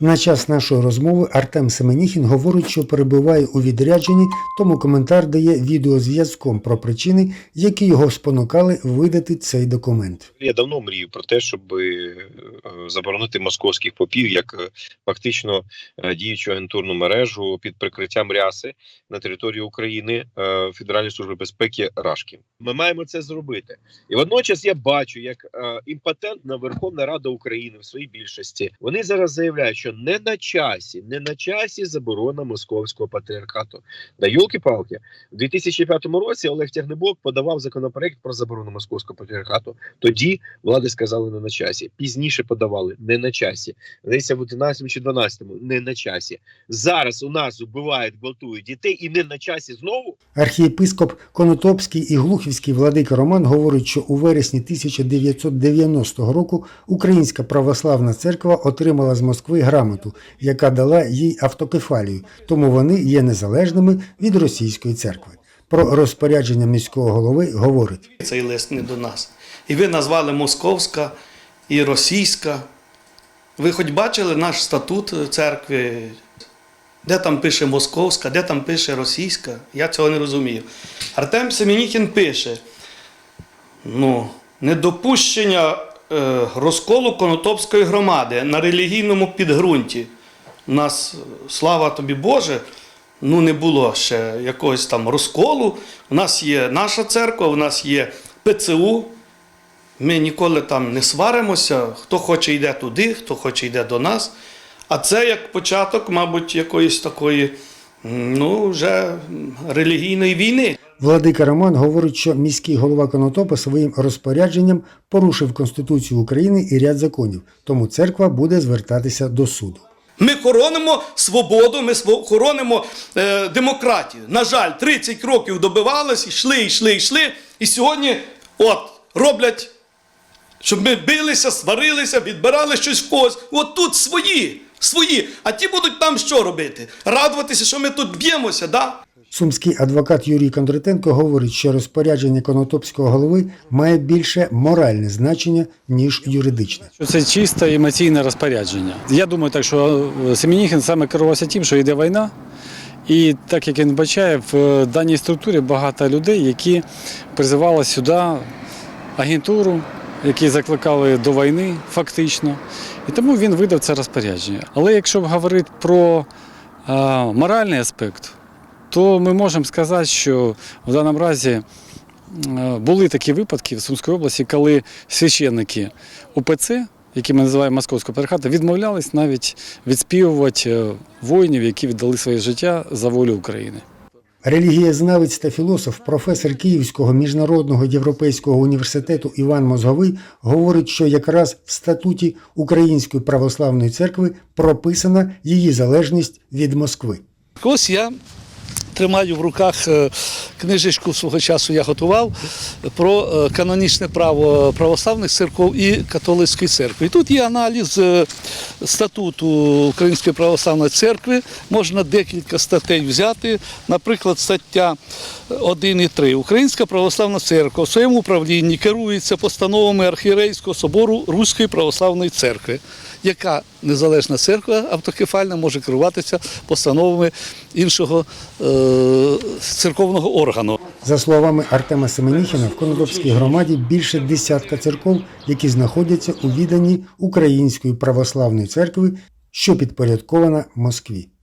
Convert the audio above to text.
На час нашої розмови Артем Семеніхін говорить, що перебуває у відрядженні, тому коментар дає відеозв'язком про причини, які його спонукали видати цей документ. Я давно мрію про те, щоб е, заборонити московських попів як е, фактично е, діючу агентурну мережу під прикриттям ряси на території України Федеральної служби безпеки Рашки. Ми маємо це зробити. І водночас я бачу, як імпотентна Верховна Рада України в своїй більшості вони зараз заявляють, що не на часі, не на часі заборона московського патріархату. Да йолки-палки, у 2005 році Олег Тягнебок подавав законопроект про заборону московського патріархату. Тоді влади сказали не на часі. Пізніше подавали не на часі. Десь в 11 чи 12 не на часі. Зараз у нас вбивають, гвалтують дітей і не на часі знову. Архієпископ Конотопський і Глухівський владика Роман говорить, що у вересні 1990 року Українська православна церква отримала з Москви грамоту, яка дала їй автокефалію, тому вони є незалежними від російської церкви. Про розпорядження міського голови говорить. Цей лист не до нас. І ви назвали московська і російська. Ви хоч бачили наш статут церкви? Де там пише московська, де там пише російська? Я цього не розумію. Артем Семенікін пише: ну, недопущення розколу Конотопської громади на релігійному підґрунті. У нас, е, слава тобі Боже, ну не було ще якогось там розколу. У нас є наша церква, у нас є ПЦУ. Ми ніколи там не сваримося. Хто хоче йде туди, хто хоче йде до нас. А це як початок, мабуть, якоїсь такої ну, вже релігійної війни. Владика Роман говорить, що міський голова Конотопа своїм розпорядженням порушив Конституцію України і ряд законів, тому церква буде звертатися до суду. Ми хоронимо свободу, ми хоронимо е, демократію. На жаль, 30 років добивалися, йшли, йшли, йшли. І сьогодні от роблять, щоб ми билися, сварилися, відбирали щось в когось. От тут свої, свої. А ті будуть там що робити? Радуватися, що ми тут б'ємося, да? Сумський адвокат Юрій Кондратенко говорить, що розпорядження конотопського голови має більше моральне значення, ніж юридичне. Це чисте емоційне розпорядження. Я думаю, так що е, Семеніхін саме керувався тим, що йде війна. І так як він бачає, в даній структурі багато людей, які призивали сюди агентуру, які закликали до війни фактично. І тому він видав це розпорядження. Але якщо говорити про е, моральний аспект, то ми можемо сказати, що в даному разі е, були такі випадки в Сумській області, коли священники УПЦ, які ми називаємо Московського патріархату, відмовлялись навіть відспівувати е, воїнів, які віддали своє життя за волю України. Релігієзнавець та філософ, професор Київського міжнародного європейського університету Іван Мозговий говорить, що якраз в статуті Української православної церкви прописана її залежність від Москви. Ось я тримаю в руках е, книжечку свого часу я готував про е, канонічне право православних церков і католицької церкви. І тут є аналіз е, статуту Української православної церкви. Можна декілька статей взяти. Наприклад, стаття 1 і 3. Українська православна церква у своєму управлінні керується постановами Архієрейського собору Руської православної церкви. Яка незалежна церква автокефальна може керуватися постановами іншого е, церковного органу. За словами Артема Семеніхіна, в Конотопській громаді більше десятка церков, які знаходяться у віданні Української православної церкви, що підпорядкована Москві.